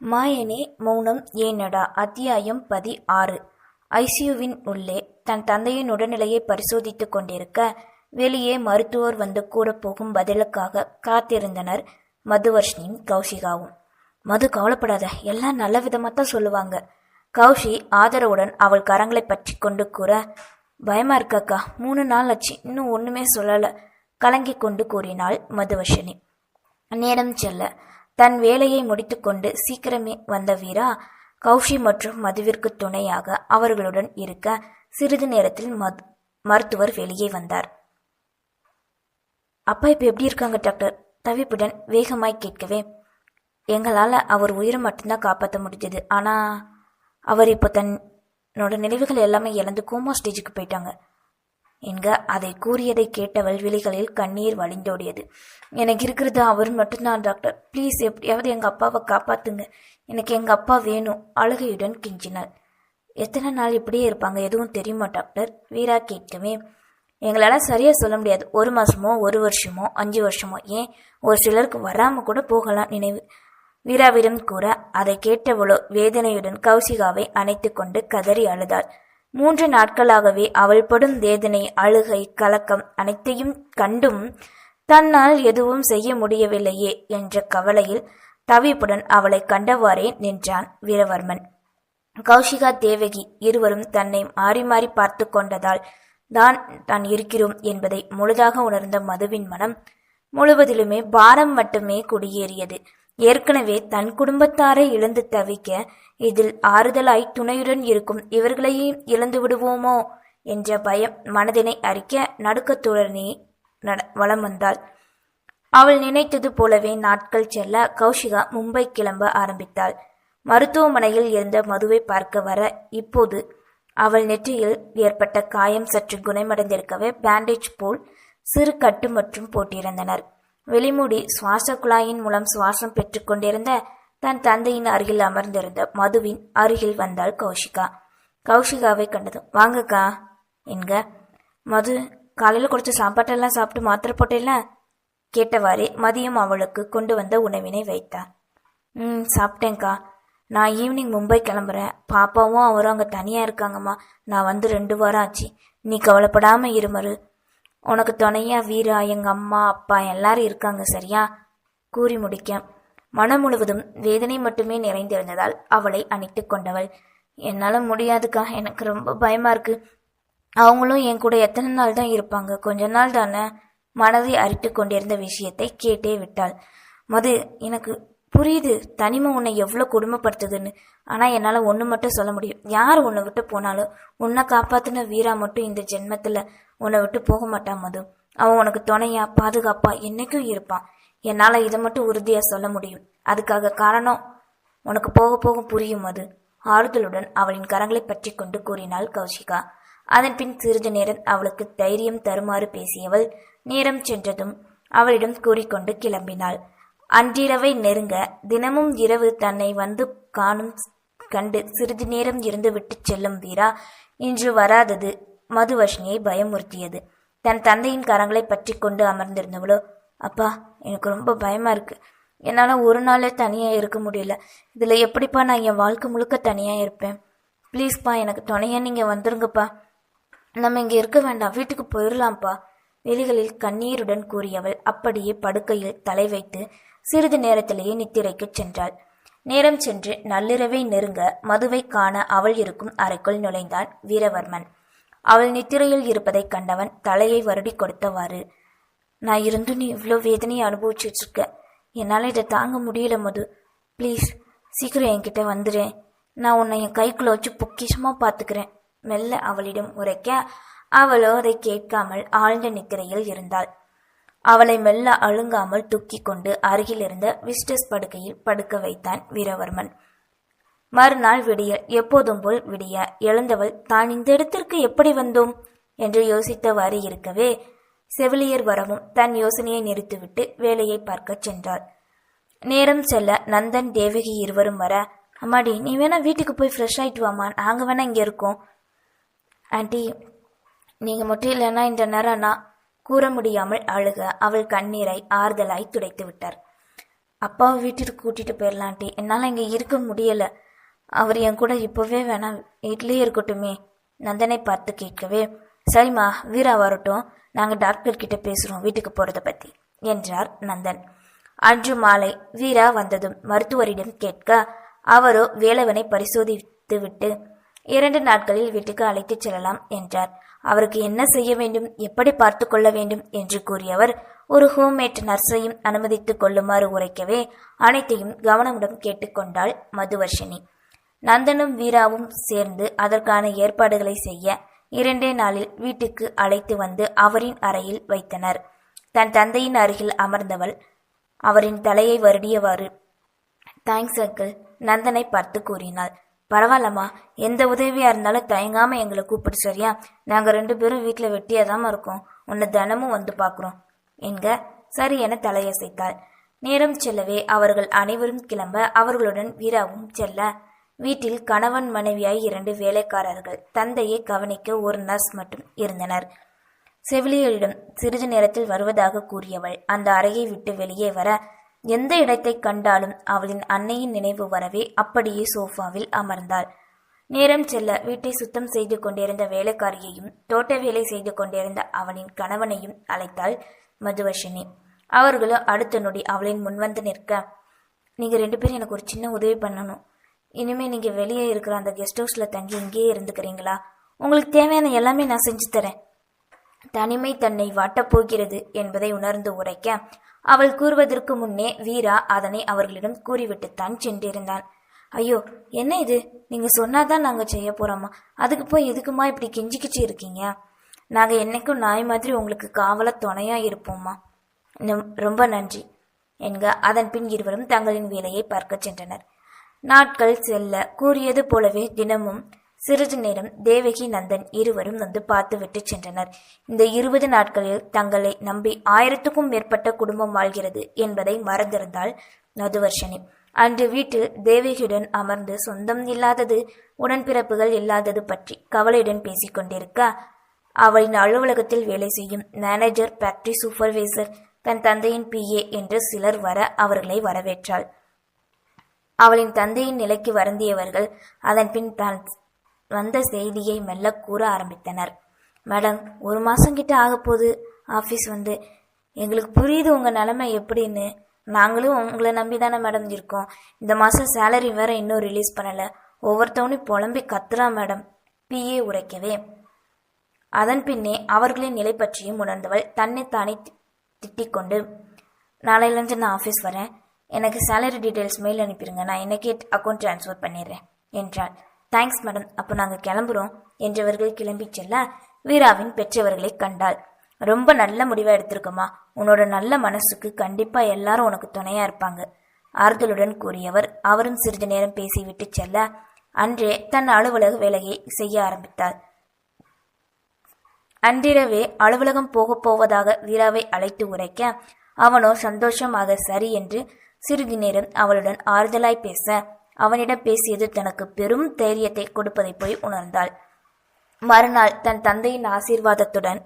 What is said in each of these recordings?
மாயனே மௌனம் ஏனடா? அத்தியாயம் பதி ஆறு ஐசியூவின் உள்ளே தன் தந்தையின் உடல்நிலையை பரிசோதித்துக் கொண்டிருக்க வெளியே மருத்துவர் வந்து கூறப்போகும் பதிலுக்காக காத்திருந்தனர் மதுவர்ஷினியும் கௌஷிகாவும். மது கவலைப்படாத எல்லாம் நல்ல விதமாக தான் சொல்லுவாங்க. கௌஷி ஆதரவுடன் அவள் கரங்களை பற்றி கொண்டு கூற பயமா இருக்காக்கா? மூணு நாள் ஆச்சு இன்னும் ஒண்ணுமே சொல்லல கலங்கி கொண்டு கூறினாள் மதுவர்ஷினி. நேரம் செல்ல தன் வேலையை முடித்துக்கொண்டு சீக்கிரமே வந்த வீரா கௌஷி மற்றும் மதுவிற்கு துணையாக அவர்களுடன் இருக்க சிறிது நேரத்தில் மது மருத்துவர் வெளியே வந்தார். அப்பா இப்ப எப்படி இருக்காங்க டாக்டர் தவிப்புடன் வேகமாய் கேட்கவே. எங்களால் அவர் உயிரை மட்டும்தான் காப்பாற்ற முடிஞ்சது. ஆனா அவர் இப்போ தன்னோட நினைவுகள் எல்லாமே இழந்து கோமா ஸ்டேஜுக்கு போயிட்டாங்க. என்க அதை கூறியதை கேட்டவள் விழிகளில் கண்ணீர் வழிந்தோடியது. எனக்கு இருக்கிறது அவர் மட்டும்தான் டாக்டர். ப்ளீஸ் எப்படியாவது எங்கள் அப்பாவை காப்பாத்துங்க. எனக்கு எங்கள் அப்பா வேணும் அழுகையுடன் கிஞ்சினாள். எத்தனை நாள் இப்படியே இருப்பாங்க எதுவும் தெரியுமா டாக்டர்? வீரா கேட்கவே எங்களால் சரியாக சொல்ல முடியாது. ஒரு மாதமோ ஒரு வருஷமோ அஞ்சு வருஷமோ ஏன்? ஒரு சிலருக்கு வராமல் கூட போகலாம் நினைவு. வீராவிடம் கூற அதை கேட்டவளோ வேதனையுடன் கௌசிகாவை அணைத்து கொண்டு கதறி அழுதாள். மூன்று நாட்களாகவே அவள் படும் வேதனை அழுகை கலக்கம் அனைத்தையும் கண்டும் தன்னால் எதுவும் செய்ய முடியவில்லையே என்ற கவலையில் தவிப்புடன் அவளை கண்டவாறே நின்றான் வீரவர்மன். கௌஷிகா தேவகி இருவரும் தன்னை மாறி மாறி பார்த்து கொண்டதால் தான் தான் இருக்கிறோம் என்பதை முழுதாக உணர்ந்த மதுவின் மனம் முழுவதிலுமே பாரம் மட்டுமே குடியேறியது. ஏற்கனவே தன் குடும்பத்தாரை இழந்து தவிக்க இதில் ஆறுதலாய் துணையுடன் இருக்கும் இவர்களையும் இழந்து விடுவோமோ என்ற பயம் மனதினை அறிக்க நடுக்கத்துடனே நட- வலம் வந்தாள். அவள் நினைத்தது போலவே நாட்கள் செல்ல கௌஷிகா மும்பை கிளம்ப ஆரம்பித்தாள். மருத்துவமனையில் இருந்த மதுவை பார்க்க வர இப்போது அவள் நெற்றியில் ஏற்பட்ட காயம் சற்று குணமடைந்திருக்கவே பேண்டேஜ் போல் சிறு கட்டு மற்றும் போட்டிருந்தனர். வெளிமூடி சுவாச குழாயின் மூலம் சுவாசம் பெற்றுக்கொண்டிருந்த தன் தந்தையின் அருகில் அமர்ந்திருந்த மதுவின் அருகில் வந்தாள் கௌஷிகா. கௌஷிகாவை கண்டதும் வாங்கக்கா என்க. மது காலையில் குடிச்ச சாப்பாட்டெல்லாம் சாப்பிட்டு மாத்திரை போட்டேல்ல? கேட்டவாறே மதியம் அவளுக்கு கொண்டு வந்த உணவினை வைத்தார். ம் சாப்பிட்டேன்க்கா. நான் ஈவினிங் மும்பை கிளம்புறேன். பாப்பாவும் அவரும் அங்கே தனியாக இருக்காங்கம்மா. நான் வந்து ரெண்டு வாரம் ஆச்சு. நீ கவலைப்படாமல் இருமரு உனக்கு துணையா வீரா எங்கள் அம்மா அப்பா எல்லாரும் இருக்காங்க சரியா? கூறி முடிக்க. மனம் முழுவதும் வேதனை மட்டுமே நிறைந்திருந்ததால் அவளை அணைத்து கொண்டவள். என்னால் முடியாதுக்கா எனக்கு ரொம்ப பயமா இருக்கு. அவங்களும் என் கூட எத்தனை நாள் தான் இருப்பாங்க? கொஞ்ச நாள் தானே? மனதை அரித்து கொண்டிருந்த விஷயத்தை கேட்டே விட்டாள். மது எனக்கு புரியுது தனிமை உன்னை எவ்வளோ கொடுமைப்படுத்துதுன்னு. ஆனால் என்னால் ஒன்று மட்டும் சொல்ல முடியும். யார் உன்னை விட்டு போனாலும் உன்னை காப்பாற்றின வீரா மட்டும் இந்த ஜென்மத்தில் உன்னை விட்டு போக மாட்டான் மது. அவன் உனக்கு துணையா பாதுகாப்பா என்னைக்கும் இருப்பான். என்னால் இதை மட்டும் உறுதியாக சொல்ல முடியும். அதுக்காக காரணம் உனக்கு போக போக புரியும் அது ஆறுதலுடன் அவளின் கரங்களை பற்றி கொண்டு கூறினாள் கௌஷிகா. அதன் பின் சிறிது நேரம் அவளுக்கு தைரியம் தருமாறு பேசியவள் நேரம் சென்றதும் அவளிடம் கூறிக்கொண்டு கிளம்பினாள். அன்றிரவை நெருங்க தினமும் இரவு தன்னை வந்து காணும் கண்டு சிறிது நேரம் இருந்து விட்டு செல்லும் வீரா இன்று வராதது மதுவர்ஷினியை பயமுறுத்தியது. தன் தந்தையின் கரங்களை பற்றி கொண்டு அமர்ந்திருந்தவளோ அப்பா எனக்கு ரொம்ப பயமா இருக்கு. என்னால் ஒரு நாளே தனியாக இருக்க முடியல. இதில் எப்படிப்பா நான் என் வாழ்க்கை முழுக்க தனியாக இருப்பேன்? ப்ளீஸ்ப்பா எனக்கு துணையா நீங்கள் வந்துருங்கப்பா. நம்ம இங்கே இருக்க வேண்டாம். வீட்டுக்கு போயிடலாம்ப்பா வெளிகளில் கண்ணீருடன் கூறியவள் அப்படியே படுக்கையில் தலை வைத்து சிறிது நேரத்திலேயே நித்திரைக்குச் சென்றாள். நேரம் சென்று நள்ளிரவை நெருங்க மதுவை காண அவள் இருக்கும் அறைக்குள் நுழைந்தான் வீரவர்மன். அவள் நித்திரையில் இருப்பதைக் கண்டவன் தலையை வருடி கொடுத்தவாறு நான் இருந்து நீ இவ்வளோ வேதனையை அனுபவிச்சுட்டு இருக்க என்னால் இதை தாங்க முடியல மது. ப்ளீஸ் சீக்கிரம் என்கிட்ட வந்துடுறேன் நான் உன்னை என் கைக்குள்ள வச்சு பொக்கிஷமாக பார்த்துக்கிறேன் மெல்ல அவளிடம் உரைக்க அவளோ அதை கேட்காமல் ஆழ்ந்த நித்திரையில் இருந்தாள். அவளை மெல்ல அழுங்காமல் தூக்கி கொண்டு அருகில் இருந்த விஸ்டஸ் படுக்கையில் படுக்க வைத்தான் வீரவர்மன். மறுநாள் விடிய எப்போதும் போல் விடிய எழுந்தவள் தான் இந்த இடத்திற்கு எப்படி வந்தோம்? என்று யோசித்தவாறு இருக்கவே செவிலியர் வரவும் தன் யோசனையை நிறுத்திவிட்டு வேலையை பார்க்கச் சென்றாள். நேரம் செல்ல நந்தன் தேவகி இருவரும் வர. அம்மாடி நீ வேணா வீட்டுக்கு போய் ஃப்ரெஷ் ஆயிட்டு வாமா நாங்க வேணா இங்க இருக்கோம். ஆண்டி நீங்க மட்டும் இல்லைன்னா இந்த நேரம் நான் கூற முடியாமல் அழுக அவள் கண்ணீரை ஆறுதலாய் துடைத்து விட்டார். அப்பாவை வீட்டுக்கு கூட்டிட்டு போயிடலான்ட்டி என்னால் இங்கே இருக்க முடியல. அவர் என் கூட இப்போவே வேணாம் வீட்லேயே இருக்கட்டுமே. நந்தனை பார்த்து கேட்கவே சரிம்மா வீரா வரட்டும். நாங்கள் டாக்டர் கிட்ட பேசுகிறோம் வீட்டுக்கு போகிறத பற்றி என்றார் நந்தன். அன்று மாலை வீரா வந்ததும் மருத்துவரிடம் கேட்க அவரோ வேலவனை பரிசோதித்துவிட்டு இரண்டு நாட்களில் வீட்டுக்கு அழைத்துச் செல்லலாம் என்றார். அவருக்கு என்ன செய்ய வேண்டும் எப்படி பார்த்து கொள்ள வேண்டும் என்று கூறியவர் ஒரு ஹோம்மேட் நர்ஸையும் அனுமதித்துக் கொள்ளுமாறு உரைக்கவே அனைத்தையும் கவனமுடன் கேட்டுக்கொண்டாள் மதுவர்ஷினி. நந்தனும் வீராவும் சேர்ந்து அதற்கான ஏற்பாடுகளை செய்ய இரண்டே நாளில் வீட்டுக்கு அழைத்து வந்து அவரின் அறையில் வைத்தனர். தன் தந்தையின் அருகில் அமர்ந்தவள் அவரின் தலையை வருடியவாறு தேங்க்ஸ் அங்கிள் நந்தனை பார்த்து கூறினாள். பரவாயில்லம்மா. எந்த உதவியா இருந்தாலும் தயங்காம எங்களை கூப்பிடு சரியா? நாங்க ரெண்டு பேரும் வீட்டுல வெட்டியாதாம இருக்கோம். உன்னை தினமும் வந்து பாக்குறோம். என்க சரி என தலையசைத்தாள். நேரம் செல்லவே அவர்கள் அனைவரும் கிளம்ப அவர்களுடன் வீராவும் செல்ல. வீட்டில் கணவன் மனைவியாய் இரண்டு வேலைக்காரர்கள் தந்தையை கவனிக்க ஒரு நர்ஸ் மட்டும் இருந்தனர். செவிலியரிடம் சிறிது நேரத்தில் வருவதாக கூறியவள் அந்த அறையை விட்டு வெளியே வர எந்த இடத்தை கண்டாலும் அவளின் அன்னையின் நினைவு வரவே அப்படியே சோஃபாவில் அமர்ந்தாள். நேரம் செல்ல வீட்டை சுத்தம் செய்து கொண்டிருந்த வேலைக்காரியையும் தோட்ட வேலை செய்து கொண்டிருந்த அவனின் கணவனையும் அழைத்தாள் மதுவர்ஷினி. அவர்களும் அடுத்த நொடி அவளின் முன்வந்து நிற்க நீங்க ரெண்டு பேரும் எனக்கு ஒரு சின்ன உதவி பண்ணணும். இனிமே நீங்க வெளியே இருக்கிற அந்த கெஸ்ட் ஹவுஸ்ல தங்கி இங்கேயே இருந்துக்கிறீங்களா? உங்களுக்கு தேவையான எல்லாமே நான் செஞ்சு தரேன். தனிமை தன்னை வாட்டப் போகிறது என்பதை உணர்ந்து உரைக்க அவள் கூறுவதற்கு முன்னே வீரா அதனை அவர்களிடம் கூறிவிட்டுத்தான் சென்றிருந்தான். ஐயோ என்ன இது? நீங்க சொன்னாதான் நாங்க செய்ய போறோமா? அதுக்கு போய் எதுக்குமா இப்படி கெஞ்சிக்கிச்சு இருக்கீங்க? நாங்க என்னைக்கும் நாய் மாதிரி உங்களுக்கு காவல துணையா இருப்போம்மா நம்- ரொம்ப நன்றி. என்க அதன் பின் இருவரும் தங்களின் வேலையை பார்க்கச் சென்றனர். நாட்கள் செல்ல கூறியது போலவே தினமும் சிறிது நேரம் தேவகி நந்தன் இருவரும் வந்து பார்த்துவிட்டு சென்றனர். இந்த இருபது நாட்களில் தங்களை நம்பி ஆயிரத்துக்கும் மேற்பட்ட குடும்பம் வாழ்கிறது என்பதை மறந்திருந்தாள் மதுவர்ஷனி. அன்று வீட்டில் தேவகியுடன் அமர்ந்து சொந்தம் இல்லாதது உடன்பிறப்புகள் இல்லாதது பற்றி கவலையுடன் பேசிக் கொண்டிருக்க அவளின் அலுவலகத்தில் வேலை செய்யும் மேனேஜர் ஃபேக்டரி சூப்பர்வைசர் தன் தந்தையின் பிஏ என்று சிலர் வர அவர்களை வரவேற்றாள். அவளின் தந்தையின் நிலைக்கு வருந்தியவர்கள் அதன் பின் தான் வந்த செய்தியை மெல்ல கூற ஆரம்பித்தனர். மேடம் ஒரு மாசம் கிட்ட ஆகப்போகுது. ஆஃபீஸ் வந்து எங்களுக்கு புரியுது உங்கள் நிலமை எப்படின்னு. நாங்களும் உங்களை நம்பி தானே மேடம் இருக்கோம். இந்த மாதம் சேலரி வேற இன்னும் ரிலீஸ் பண்ணலை. ஒவ்வொருத்தவனையும் புலம்பி கத்துறா மேடம். பிஏ உரைக்கவே அதன் பின்னே அவர்களின் நிலை பற்றியும் உணர்ந்தவள் தன்னை தானே கொண்டு திட்டிக்கொண்டு நாளையிலேருந்து நான் ஆஃபீஸ் வரேன். எனக்கு சேலரி டீட்டெயில்ஸ் மெயில் அனுப்பிடுங்க நான் இன்னைக்கே அக்கௌண்ட் ட்ரான்ஸ்ஃபர் பண்ணிடுறேன் என்றாள். தேங்க்ஸ் மேடம் அப்போ நாங்கள் கிளம்புறோம். என்றவர்கள் கிளம்பிச் செல்ல வீராவின் பெற்றவர்களை கண்டாள். ரொம்ப நல்ல முடிவா எடுத்திருக்கமா உன்னோட நல்ல மனசுக்கு கண்டிப்பா எல்லாரும் உனக்கு துணையா இருப்பாங்க. ஆறுதலுடன் கூறியவர் அவரும் சிறிது நேரம் பேசிவிட்டு செல்ல அன்றே தன் அலுவலக வேலையை செய்ய ஆரம்பித்தாள் அன்றிரவே அலுவலகம் போகப் போவதாக வீராவை அழைத்து உரைக்க அவனோ சந்தோஷமாக சரி என்று சிறிது நேரம் அவளுடன் ஆறுதலாய் பேச அவனிடம் பேசியது தனக்கு பெரும் தைரியத்தை கொடுப்பதை போய் உணர்ந்தாள். மறுநாள் தன் தந்தையின் ஆசீர்வாதத்துடன்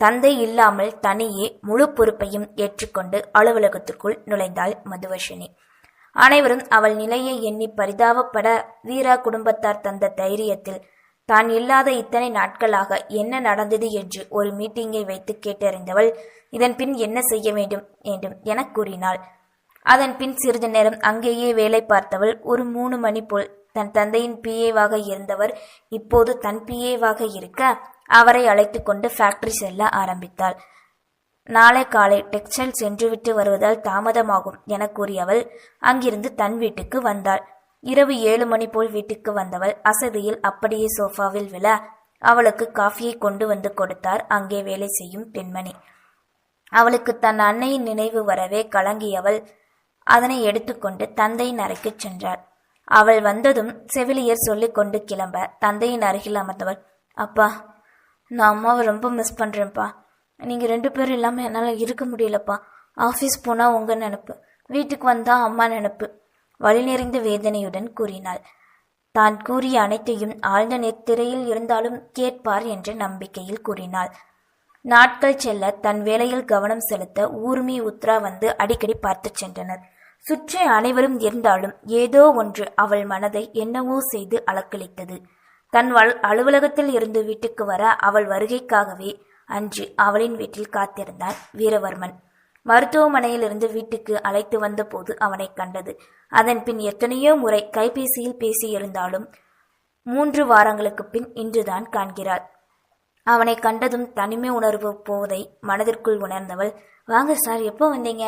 தந்தை இல்லாமல் தனியே முழு பொறுப்பையும் ஏற்றுக்கொண்டு அலுவலகத்திற்குள் நுழைந்தாள் மதுவர்ஷினி. அனைவரும் அவள் நிலையை எண்ணி பரிதாபப்பட வீரா குடும்பத்தார் தந்த தைரியத்தில் தான் இல்லாத இத்தனை நாட்களாக என்ன நடந்தது என்று ஒரு மீட்டிங்கை வைத்து கேட்டறிந்தவள் இதன் பின் என்ன செய்ய வேண்டும்? வேண்டும் என கூறினாள். அதன் பின் சிறிது நேரம் அங்கேயே வேலை பார்த்தவள் ஒரு மூணு மணி போல் தன் தந்தையின் பிஏவாக இருந்தவர் இப்போது தன் பிஏவாக இருக்க அவரை அழைத்து கொண்டு ஃபேக்டரி செல்ல ஆரம்பித்தாள். நாளை காலை டெக்ஸ்டைல் சென்றுவிட்டு வருவதால் தாமதமாகும் என கூறியவள் அங்கிருந்து தன் வீட்டுக்கு வந்தாள். இரவு ஏழு மணி போல் வீட்டுக்கு வந்தவள் அசதியில் அப்படியே சோஃபாவில் விழ அவளுக்கு காஃபியை கொண்டு வந்து கொடுத்தார். அங்கே வேலை செய்யும் பெண்மணி. அவளுக்கு தன் அன்னையின் நினைவு வரவே கலங்கியவள் அதனை எடுத்துக்கொண்டு தந்தையின் அறைக்குச் சென்றாள் அவள் வந்ததும் செவிலியர் சொல்லிக் கொண்டு கிளம்ப. தந்தையின் அருகில் அமர்ந்தவள் அப்பா நான் அம்மாவை ரொம்ப மிஸ் பண்றேன்ப்பா. நீங்க ரெண்டு பேரும் இல்லாம என்னால இருக்க முடியலப்பா. ஆபீஸ் போனா உங்க நினப்பு வீட்டுக்கு வந்தா அம்மா நினப்பு வழி நிறைந்த வேதனையுடன் கூறினாள். தான் கூறிய அனைத்தையும் ஆழ்ந்த நெத்திரையில் இருந்தாலும் கேட்பார் என்ற நம்பிக்கையில் கூறினாள். நாட்கள் செல்ல தன் வேலையில் கவனம் செலுத்த ஊர்மி உத்ரா வந்து அடிக்கடி பார்த்துச் சென்றனர். சுற்றி அனைவரும் இருந்தாலும் ஏதோ ஒன்று அவள் மனதை என்னவோ செய்து அலக்களித்தது தன் வல் அலுவலகத்தில் இருந்து வீட்டுக்கு வர அவள் வருகைக்காகவே அன்று அவளின் வீட்டில் காத்திருந்தான் வீரவர்மன். மருத்துவமனையிலிருந்து வீட்டுக்கு அழைத்து வந்தபோது அவனை கண்டது. அதன் பின் எத்தனையோ முறை கைபேசியில் பேசியிருந்தாலும் மூன்று வாரங்களுக்கு பின் இன்றுதான் காண்கிறாள். அவனை கண்டதும் தனிமை உணர்வு போவதை மனதிற்குள் உணர்ந்தவள் வாங்க சார் எப்போ வந்தீங்க?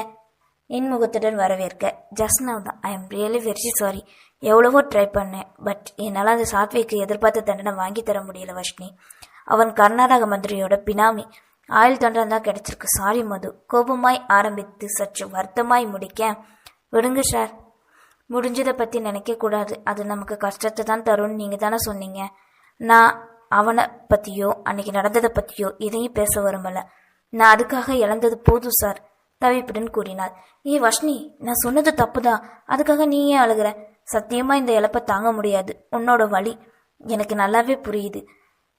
இன்முகத்துடன் வரவேற்க. ஜஸ்ட் நவ் தான். I am really very sorry எவ்வளவோ ட்ரை பண்ணேன். பட் என்னால் அந்த சாத்விக்கு எதிர்பார்த்த தண்டனை வாங்கி தர முடியல வஷ்ணி அவன் கர்நாடக மந்திரியோட பினாமி. ஆயுள் தண்டனை தான் கிடைச்சிருக்கு. சாரி மது. கோபமாய் ஆரம்பித்து சற்று வருத்தமாய் முடிக்க. விடுங்க சார் முடிஞ்சதை பற்றி நினைக்கக்கூடாது அது நமக்கு கஷ்டத்தை தான் தரும்னு நீங்கள் தானே சொன்னீங்க. நான் அவனை பற்றியோ அன்னைக்கு நடந்ததை பற்றியோ எதையும் பேச விரும்பல. நான் அதுக்காக இழந்தது போதும் சார் தவிப்புடன் கூறினாள். ஏ வஷ்ணி நான் சொன்னது தப்புதான். அதுக்காக நீ ஏன் அழுகிற. சத்தியமா இந்த இழப்பை தாங்க முடியாது. உன்னோட வலி. எனக்கு நல்லாவே புரியுது.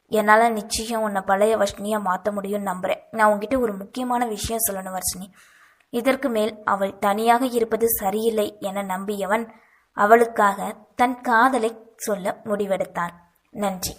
என்னால் நிச்சயம் உன்னை பழைய வஷ்ணியாக மாற்ற முடியும்னு நம்புகிறேன் நான் உன்கிட்ட ஒரு முக்கியமான விஷயம் சொல்லணும் வர்ஷினி. இதற்கு மேல் அவள் தனியாக இருப்பது சரியில்லை என நம்பியவன் அவளுக்காக தன் காதலை சொல்ல முடிவெடுத்தான் நன்றி.